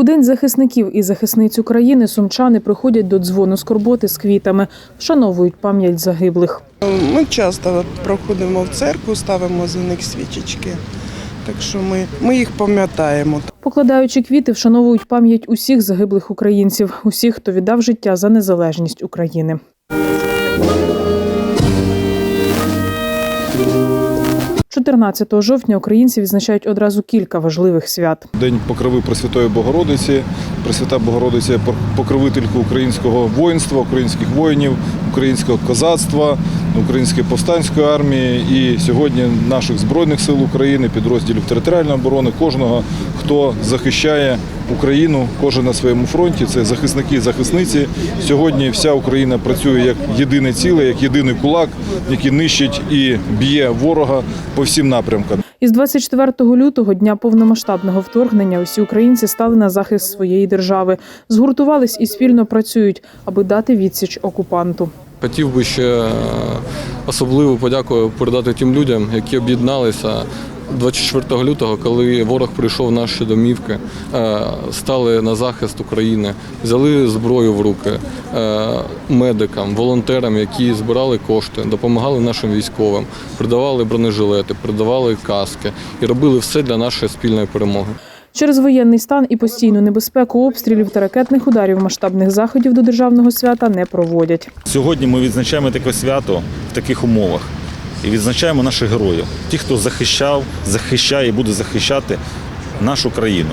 У День захисників і захисниць України сумчани приходять до дзвону скорботи з квітами, вшановують пам'ять загиблих. Ми часто проходимо в церкву, ставимо за них свічечки. Так що ми, ми їх пам'ятаємо. Покладаючи квіти, вшановують пам'ять усіх загиблих українців, усіх, хто віддав життя за незалежність України. – 14 жовтня українці відзначають одразу кілька важливих свят. День покрови Пресвятої Богородиці, Пресвята Богородиця покровительку українського воїнства, українських воїнів, українського козацтва, української повстанської армії і сьогодні наших збройних сил України, підрозділів територіальної оборони, кожного, хто захищає Україну, кожен на своєму фронті. Це захисники і захисниці. Сьогодні вся Україна працює як єдине ціле, як єдиний кулак, який нищить і б'є ворога по всім напрямкам. Із 24 лютого, дня повномасштабного вторгнення, усі українці стали на захист своєї держави, згуртувались і спільно працюють, аби дати відсіч окупанту. Хотів би ще е, особливу подяку передати тим людям, які об'єдналися 24 лютого, коли ворог прийшов в наші домівки, е, стали на захист України, взяли зброю в руки е, медикам, волонтерам, які збирали кошти, допомагали нашим військовим, придавали бронежилети, придавали каски і робили все для нашої спільної перемоги. Через воєнний стан і постійну небезпеку обстрілів та ракетних ударів масштабних заходів до державного свята не проводять. Сьогодні ми відзначаємо таке свято в таких умовах і відзначаємо наших героїв, ті, хто захищав, захищає і буде захищати нашу країну.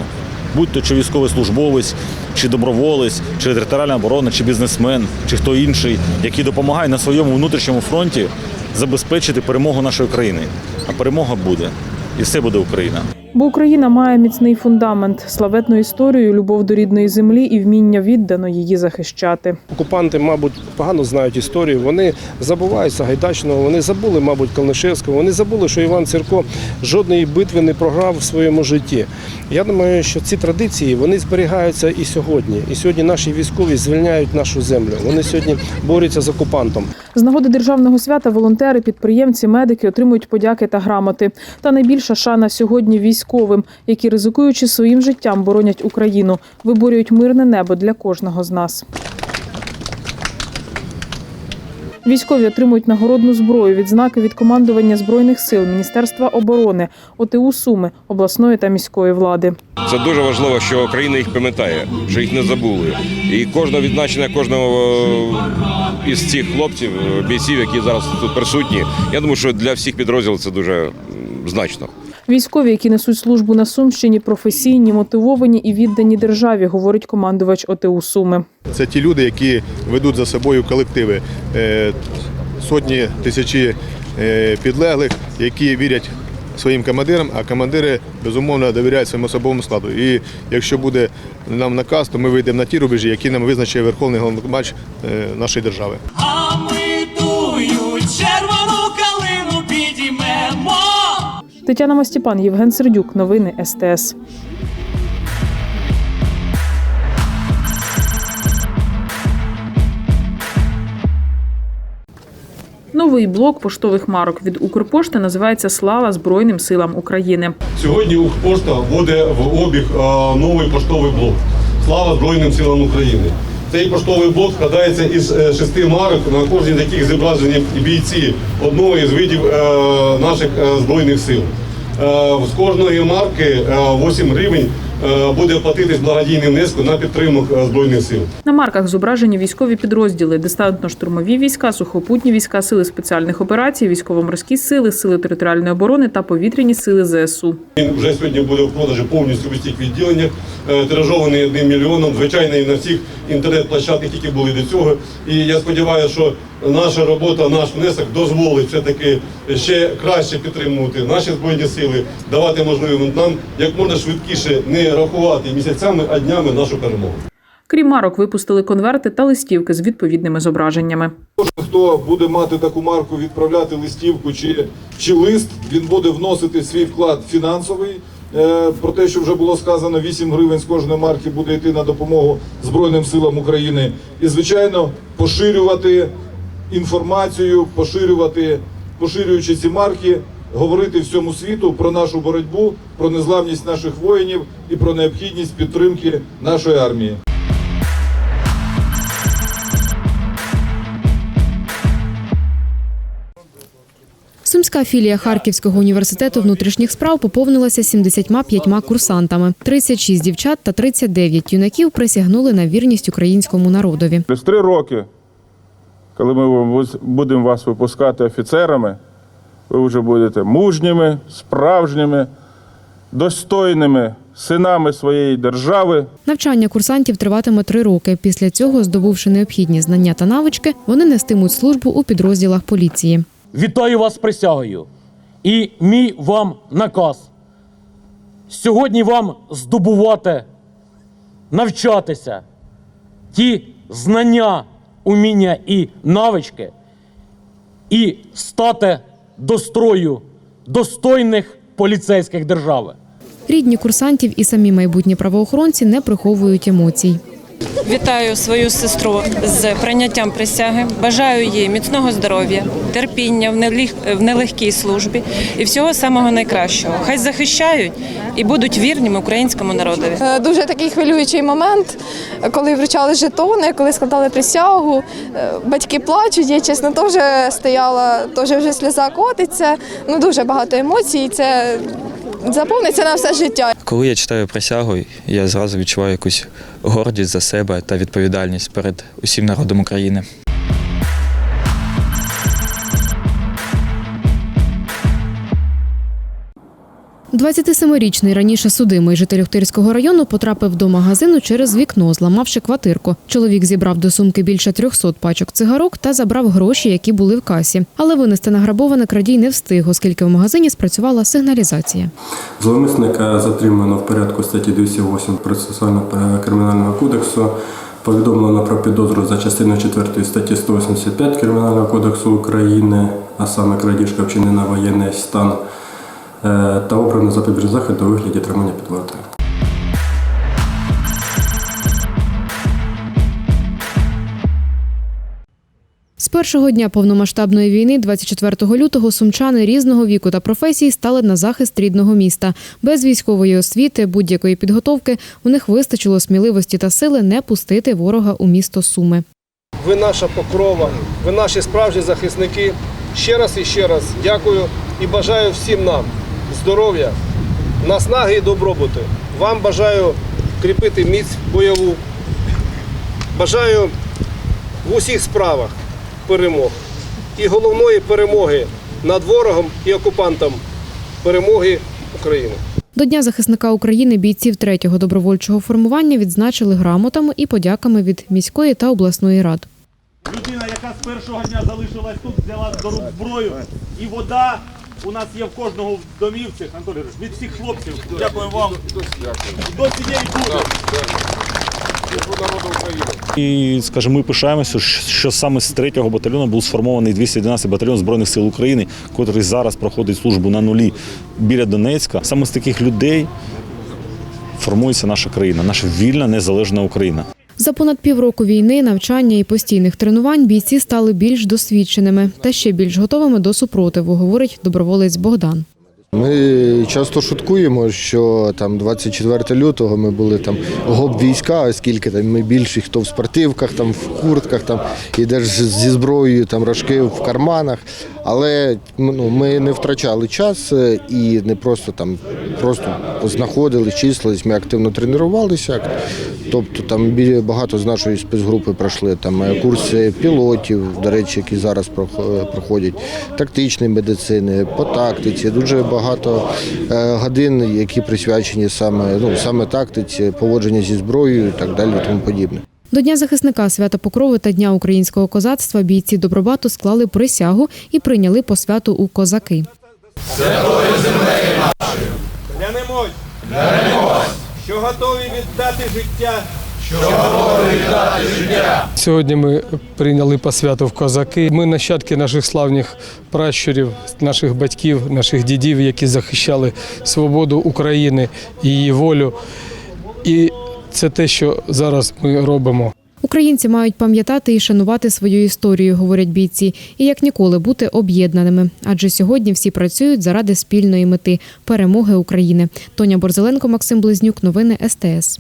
Будь то чи військовослужбовець, чи доброволець, чи територіальна оборона, чи бізнесмен, чи хто інший, який допомагає на своєму внутрішньому фронті забезпечити перемогу нашої країни. А перемога буде, і все буде Україна. Бо Україна має міцний фундамент, славетну історію, любов до рідної землі і вміння віддано її захищати. Окупанти, мабуть, погано знають історію. Вони забувають Сагайдачного, вони забули, мабуть, Калнишевського. Вони забули, що Іван Цирко жодної битви не програв в своєму житті. Я думаю, що ці традиції вони зберігаються і сьогодні. І сьогодні наші військові звільняють нашу землю. Вони сьогодні борються з окупантом. З нагоди державного свята волонтери, підприємці, медики отримують подяки та грамоти. Та найбільша шана сьогодні військовим, які ризикуючи своїм життям, боронять Україну, виборюють мирне небо для кожного з нас. Військові отримують нагородну зброю, відзнаки від командування збройних сил, Міністерства оборони, ОТУ Суми, обласної та міської влади. Це дуже важливо, що Україна їх пам'ятає, що їх не забули. І кожне відзначення кожного е, із цих хлопців, е, бійців, які зараз тут присутні, я думаю, що для всіх підрозділів це дуже значно. Військові, які несуть службу на Сумщині, професійні, мотивовані і віддані державі, говорить командувач ОТУ Суми. Це ті люди, які ведуть за собою колективи, Е, сотні тисячі е, підлеглих, які вірять своїм командирам, а командири безумовно довіряють своєму особовому складу. І якщо буде нам наказ, то ми вийдемо на ті рубежі, які нам визначив Верховний головнокомандувач е, нашої держави. Тетяна Мастіпан, Євген Сердюк. Новини СТС. Новий блок поштових марок від Укрпошти називається Слава Збройним силам України. Сьогодні Укрпошта вводить в обіг новий поштовий блок. Слава Збройним силам України. Цей поштовий блок складається із е, шести марок, на кожній з яких зображені бійці одного із видів е, наших е, збройних сил. Е, З кожної марки е, 8 гривень. е, буде платитись благодійний внесок на підтримку е, збройних сил. На марках зображені військові підрозділи, десантно-штурмові війська, сухопутні війська, сили спеціальних операцій, військово-морські сили, сили територіальної оборони та повітряні сили ЗСУ. Він вже сьогодні буде в продажі повністю в усіх відділеннях, е, тиражований одним мільйоном, звичайно, і на всіх інтернет-площадках, які були до цього. І я сподіваюся, що наша робота, наш внесок дозволить все-таки ще краще підтримувати наші збройні сили, давати можливість нам як можна швидкіше не рахувати місяцями, а днями нашу перемогу. Крім марок, випустили конверти та листівки з відповідними зображеннями. Кожен, хто буде мати таку марку, відправляти листівку чи, чи лист, він буде вносити свій вклад фінансовий. Е, Про те, що вже було сказано, 8 гривень з кожної марки буде йти на допомогу Збройним силам України. І, звичайно, поширювати інформацію, поширювати, поширюючи ці марки, говорити всьому світу про нашу боротьбу, про незламність наших воїнів і про необхідність підтримки нашої армії. Сумська філія Харківського університету внутрішніх справ поповнилася 75 курсантами. 36 дівчат та 39 юнаків присягнули на вірність українському народові. Через три роки, коли ми будемо вас випускати офіцерами, ви вже будете мужніми, справжніми, достойними синами своєї держави. Навчання курсантів триватиме три роки. Після цього, здобувши необхідні знання та навички, вони нестимуть службу у підрозділах поліції. Вітаю вас присягою. І мій вам наказ. Сьогодні вам здобувати, навчатися ті знання, уміння і навички, і стати до строю достойних поліцейських держави. Рідні курсантів і самі майбутні правоохоронці не приховують емоцій. Вітаю свою сестру з прийняттям присяги. Бажаю їй міцного здоров'я, терпіння в нелегкій службі і всього самого найкращого. Хай захищають і будуть вірними українському народові. Е, Дуже такий хвилюючий момент, коли вручали жетони, коли складали присягу. Е, Батьки плачуть, я чесно теж стояла, теж вже сльоза котиться. Ну дуже багато емоцій. Це заповниться на все життя. Коли я читаю присягу, я зразу відчуваю якусь гордість за себе та відповідальність перед усім народом України. 27-річний раніше судимий житель Охтирського району потрапив до магазину через вікно, зламавши квартирку. Чоловік зібрав до сумки більше 300 пачок цигарок та забрав гроші, які були в касі. Але винести награбоване крадій не встиг, оскільки в магазині спрацювала сигналізація. Зловмисника затримано в порядку статті 208 процесуального кримінального кодексу. Повідомлено про підозру за частиною 4 статті 185 Кримінального кодексу України, а саме крадіжка вчинена воєнний стан та обрано запобіжний захід у вигляді тримання під вартою. З першого дня повномасштабної війни, 24 лютого, сумчани різного віку та професій стали на захист рідного міста. Без військової освіти, будь-якої підготовки у них вистачило сміливості та сили не пустити ворога у місто Суми. Ви наша покрова, ви наші справжні захисники. Ще раз і ще раз дякую і бажаю всім нам здоров'я, наснаги і добробуту. Вам бажаю кріпити міць бойову. Бажаю в усіх справах перемог. І головної перемоги над ворогом і окупантом перемоги України. До Дня захисника України бійців 3-го добровольчого формування відзначили грамотами і подяками від міської та обласної рад. Людина, яка з першого дня залишилась тут, взяла до рук зброю. І вода у нас є в кожного в домівці. Анатолій Григорович, від всіх хлопців. Дякую вам. До цієї буде. І, скажімо, ми пишаємося, що саме з 3-го батальйону був сформований 211 батальйон Збройних сил України, котрий зараз проходить службу на нулі біля Донецька. Саме з таких людей формується наша країна, наша вільна незалежна Україна. За понад півроку війни, навчання і постійних тренувань бійці стали більш досвідченими та ще більш готовими до супротиву, говорить доброволець Богдан. Ми часто шуткуємо, що там 24 лютого ми були там гоп війська, оскільки там ми більші, хто в спортивках, там в куртках, там ідеш зі зброєю, там рожки в карманах. Але ну, ми не втрачали час е, і не просто там просто знаходились, числились, ми активно тренувалися. Тобто там багато з нашої спецгрупи пройшли там е, курси пілотів, до речі, які зараз проходять, тактичної медицини, по тактиці. Дуже багато е, годин, які присвячені саме, ну, саме тактиці, поводження зі зброєю і так далі, тому подібне. До Дня захисника свята Покрови та Дня українського козацтва бійці Добробату склали присягу і прийняли посвяту у козаки. Клянемось, Клянемось, що готові віддати життя, Сьогодні ми прийняли посвяту в козаки. Ми нащадки наших славних пращурів, наших батьків, наших дідів, які захищали свободу України і її волю. І це те, що зараз ми робимо. Українці мають пам'ятати і шанувати свою історію, говорять бійці, і як ніколи бути об'єднаними. Адже сьогодні всі працюють заради спільної мети перемоги України. Тоня Борзеленко, Максим Близнюк, новини СТС.